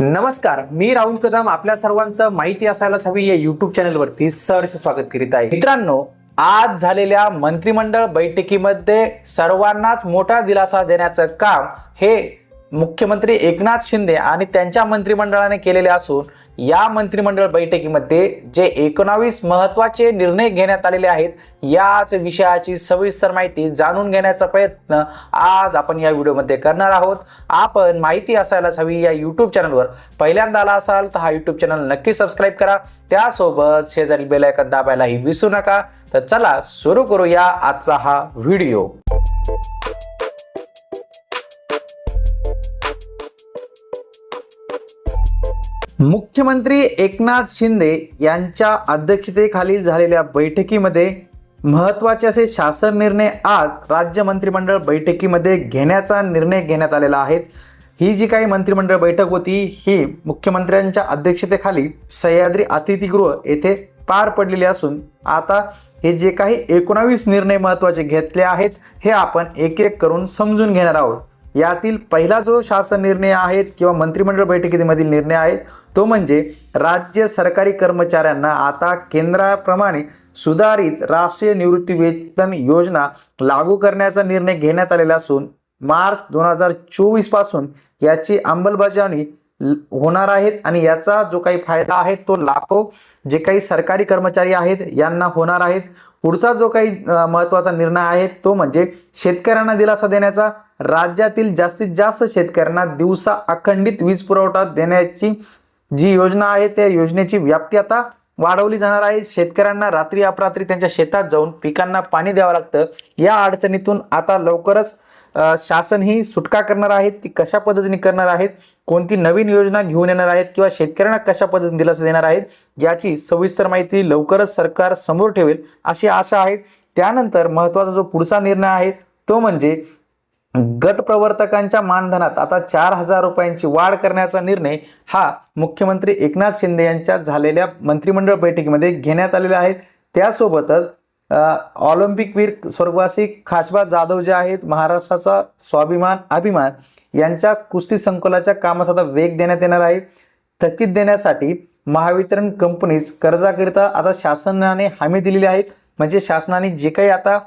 नमस्कार मी राहुल कदम. आपल्या सर्वांचं माहिती असायलाच हवी या युट्यूब चॅनलवरती सहर्ष स्वागत करीत आहे. मित्रांनो आज झालेल्या मंत्रिमंडळ बैठकीमध्ये सर्वांनाच मोठा दिलासा देण्याचं काम हे मुख्यमंत्री एकनाथ शिंदे आणि त्यांच्या मंत्रिमंडळाने केलेले असून या मंत्रिमंडळ बैठकीमध्ये जे एकोणावीस महत्त्वाचे निर्णय घेण्यात आलेले आहेत याच विषयाची सविस्तर माहिती जाणून घेण्याचा प्रयत्न आज आपण या व्हिडिओमध्ये करणार आहोत. आपण माहिती असायलाच हवी या यूट्यूब चॅनलवर पहिल्यांदा आला असाल तर हा यूट्यूब चॅनल नक्की सबस्क्राईब करा. त्यासोबत शेजारी बेलायकन दाबायलाही विसरू नका. तर चला सुरू करूया आजचा हा व्हिडिओ. मुख्यमंत्री एकनाथ शिंदे यांच्या अध्यक्षतेखाली झालेल्या बैठकीमध्ये महत्त्वाचे असे शासन निर्णय आज राज्य मंत्रिमंडळ बैठकीमध्ये घेण्याचा निर्णय घेण्यात आलेला आहे. ही जी काही मंत्रिमंडळ बैठक होती ही मुख्यमंत्र्यांच्या अध्यक्षतेखाली सह्याद्री अतिथीगृह येथे पार पडलेली असून आता हे जे काही एकोणावीस निर्णय महत्त्वाचे घेतले आहेत हे आपण एक एक करून समजून घेणार आहोत. यातील पहिला जो शासन निर्णय आहेत किंवा मंत्रिमंडळ बैठकीमधील निर्णय आहेत तो म्हणजे राज्य सरकारी कर्मचाऱ्यांना आता केंद्राप्रमाणे सुधारित राष्ट्रीय निवृत्ती वेतन योजना लागू करण्याचा निर्णय घेण्यात आलेला असून मार्च दोन हजार चोवीसपासून याची अंमलबजावणी होणार आहेत आणि याचा जो काही फायदा आहे तो लाखो जे काही सरकारी कर्मचारी आहेत यांना होणार आहेत. पुढचा जो काही महत्त्वाचा निर्णय आहे तो म्हणजे शेतकऱ्यांना दिलासा देण्याचा. राज्यातील जास्तीत जास्त शेतकऱ्यांना दिवसा अखंडित वीज पुरवठा देण्याची जी योजना आहे त्या योजनेची व्याप्ती आता वाढवली जाणार आहे. शेतकऱ्यांना रात्री अपरात्री त्यांच्या शेतात जाऊन पिकांना पाणी द्यावं लागतं. या अडचणीतून आता लवकरच शासन ही सुटका करणार आहेत ती कशा पद्धतीने करणार आहेत कोणती नवीन योजना घेऊन येणार आहेत किंवा शेतकऱ्यांना कशा पद्धतीने दिलासा देणार आहेत याची सविस्तर माहिती लवकरच सरकार समोर ठेवेल अशी आशा आहे. त्यानंतर महत्त्वाचा जो पुढचा निर्णय आहे तो म्हणजे गट प्रवर्तकांच्या मानधनात आता चार हजार रुपयांची वाढ करण्याचा निर्णय हा मुख्यमंत्री एकनाथ शिंदे यांच्या झालेल्या मंत्रिमंडळ बैठकीमध्ये घेण्यात आलेला आहे. त्यासोबतच ऑलिम्पिकवीर स्वर्गवासी खासबा जाधव जे आहेत महाराष्ट्राचा स्वाभिमान अभिमान यांच्या कुस्ती संकुलाच्या कामास आता वेग देण्यात येणार आहे. थकीत देण्यासाठी महावितरण कंपनीज कर्जाकरिता आता शासनाने हमी दिलेली आहेत. म्हणजे शासनाने जे काही आता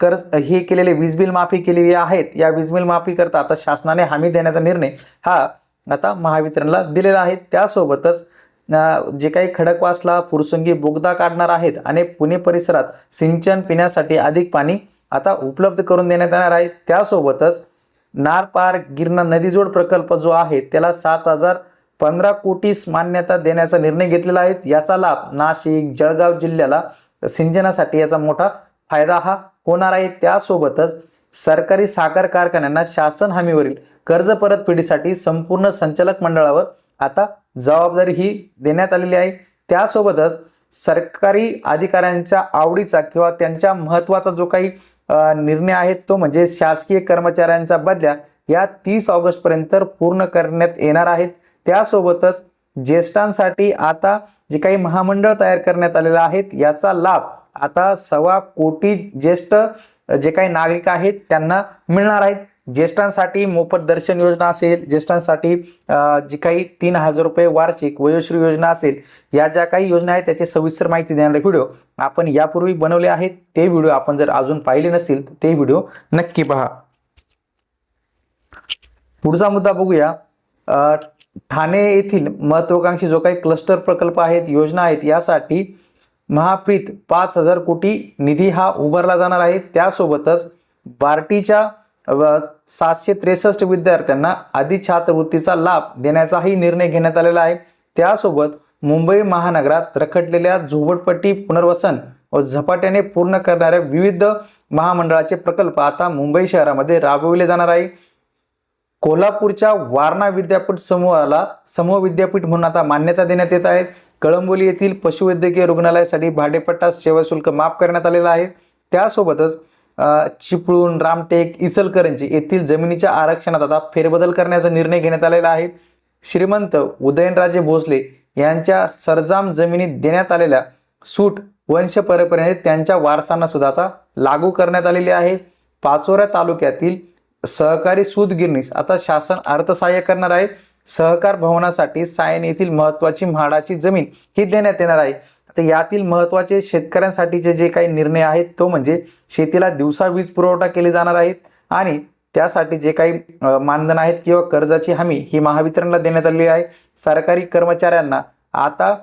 कर्ज हे केलेले वीज बिल माफी केलेली आहेत या वीज बिल माफी करता आता शासनाने हमी देण्याचा निर्णय हा आता महावितरणला दिलेला आहे. त्यासोबतच जे काही खडकवासला फुरसुंगी बोगदा काढणार आहेत आणि पुणे परिसरात सिंचन पिण्यासाठी अधिक पाणी आता उपलब्ध करून देण्यात येणार आहे. त्यासोबतच नारपार गिरणा नदीजोड प्रकल्प जो आहे त्याला सात हजार पंधरा कोटीस मान्यता देण्याचा निर्णय घेतलेला आहे. याचा लाभ नाशिक जळगाव जिल्ह्याला सिंचनासाठी याचा मोठा फायदा हा होणार आहे. त्यासोबतच सरकारी साखर कारखान्यांना शासन हमीवरील कर्ज परतफेडीसाठी संपूर्ण संचालक मंडळावर आता जबाबदारी ही देण्यात आलेली आहे. त्यासोबतच सरकारी अधिकाऱ्यांच्या आवडीचा किंवा त्यांच्या महत्त्वाचा जो काही निर्णय आहे तो म्हणजे शासकीय कर्मचाऱ्यांचा बदल्या या तीस ऑगस्टपर्यंत पूर्ण करण्यात येणार आहेत. त्यासोबतच ज्येष्ठांसाठी आता जे काही महामंडळ तयार करण्यात आलेलं आहेत याचा लाभ आता सव्वा कोटी ज्येष्ठ जे काही नागरिक आहेत त्यांना मिळणार आहेत. ज्येष्ठांसाठी मोफत दर्शन योजना असेल ज्येष्ठांसाठी जी काही तीन हजार रुपये वार्षिक वयोश्री योजना असेल या ज्या काही योजना आहेत त्याची सविस्तर माहिती देणारे व्हिडिओ आपण यापूर्वी बनवले आहेत. ते व्हिडिओ आपण जर अजून पाहिले नसतील तर ते व्हिडिओ नक्की पहा. पुढचा मुद्दा बघूया. ठाणे येथील महत्वाकांक्षी जो काही क्लस्टर प्रकल्प आहेत योजना आहेत यासाठी महाप्रीत पाच हजार कोटी निधी हा उभारला जाणार आहे. त्यासोबतच बार्टीच्या सातशे त्रेसष्ट विद्यार्थ्यांना आधी छात्रवृत्तीचा लाभ देण्याचाही निर्णय घेण्यात आलेला आहे. त्यासोबत मुंबई महानगरात रखडलेल्या झोपडपट्टी पुनर्वसन व झपाट्याने पूर्ण करणाऱ्या विविध महामंडळाचे प्रकल्प आता मुंबई शहरामध्ये राबविले जाणार आहे. कोल्हापूरच्या वारणा विद्यापीठ समूहाला समूह विद्यापीठ म्हणून आता मान्यता देण्यात येत आहे. कळंबोली येथील पशुवैद्यकीय रुग्णालयासाठी भाडेपट्टा सेवा शुल्क माफ करण्यात आलेला आहे. त्यासोबतच चिपळूण रामटेक इचलकरंजी येथील जमिनीच्या आरक्षणात आता फेरबदल करण्याचा निर्णय घेण्यात आलेला आहे. श्रीमंत उदयनराजे भोसले यांच्या सरजाम जमिनीत देण्यात आलेल्या सूट वंश परंपरेने त्यांच्या वारसांना सुद्धा आता लागू करण्यात आलेली आहे. पाचोऱ्या तालुक्यातील सहकारी सूत गिरणीस आता शासन अर्थसहाय्य करणार आहे. सहकार भवनासाठी सायन येथील महत्वाची म्हाडाची जमीन ही देण्यात येणार आहे. तर यातील महत्त्वाचे शेतकऱ्यांसाठीचे जे काही निर्णय आहेत तो म्हणजे शेतीला दिवसा वीज पुरवठा केले जाणार आहेत आणि त्यासाठी जे काही मानधन आहेत किंवा कर्जाची हमी ही महावितरणला देण्यात आलेली आहे. सरकारी कर्मचाऱ्यांना आता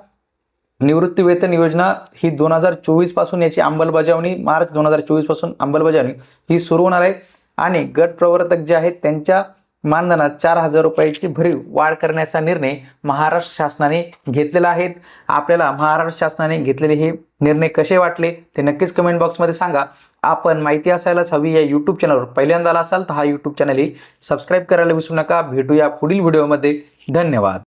निवृत्ती वेतन योजना ही दोन हजार चोवीसपासून याची अंमलबजावणी मार्च दोन हजार चोवीसपासून अंमलबजावणी ही सुरू होणार आहे. आणि गट प्रवर्तक जे आहेत त्यांच्या मानधनात चार हजार रुपयाची भरीव वाढ करण्याचा निर्णय महाराष्ट्र शासनाने घेतलेला आहे. आपल्याला महाराष्ट्र शासनाने घेतलेले हे निर्णय कसे वाटले ते नक्कीच कमेंट बॉक्समध्ये सांगा. आपण माहिती असायलाच हवी या यूट्यूब चॅनलवर पहिल्यांदा आला असाल तर हा यूट्यूब चॅनल सबस्क्राईब करायला विसरू नका. भेटूया पुढील व्हिडिओमध्ये धन्यवाद.